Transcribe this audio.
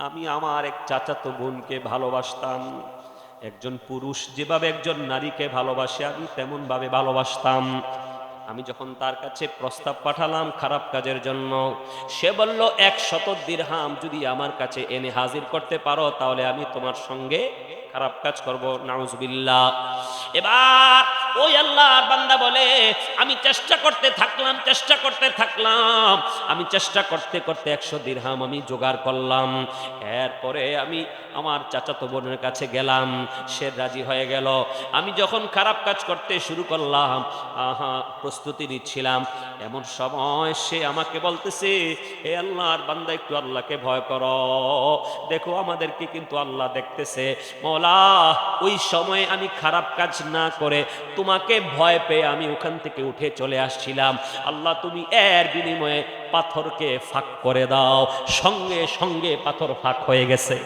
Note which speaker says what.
Speaker 1: আমি আমার এক চাচাতো বোনকে ভালোবাসতাম। একজন পুরুষ, যেভাবে একজন নারীকে ভালোবাসে, আমি তেমনভাবে ভালোবাসতাম। আমি যখন তার কাছে প্রস্তাব পাঠালাম খারাপ কাজের জন্য, সে বলল, এক শত দিরহাম যদি আমার কাছে এনে হাজির করতে পারো, তাহলে আমি তোমার সঙ্গে খারাপ কাজ করব, নাউজবিল্লাহ। এবার ওই আল্লাহর বান্দা বলে, আমি চেষ্টা করতে থাকলাম, চেষ্টা করতে থাকলাম। আমি চেষ্টা করতে করতে একশো দিরহাম আমি জোগাড় করলাম। এরপরে আমি আমার চাচাতো বোনের কাছে গেলাম। সে রাজি হয়ে গেল। আমি যখন খারাপ কাজ করতে শুরু করলাম, আহা, প্রস্তুতি নিচ্ছিলাম। এমন সময় সে আমাকে বলতেছে হে আল্লাহর বান্দা, একটু আল্লাহকে ভয় করো। দেখো আমাদেরকে কিন্তু আল্লাহ দেখতেছে। মৌলা, ওই সময় আমি খারাপ কাজ না করে তোমাকে ভয় পেয়ে আমি ওখান থেকে উঠে চলে আসছিলাম। আল্লাহ তুমি এর বিনিময়ে পাথরকে ফাঁক করে দাও। সঙ্গে সঙ্গে পাথর ফাঁক হয়ে গেছে।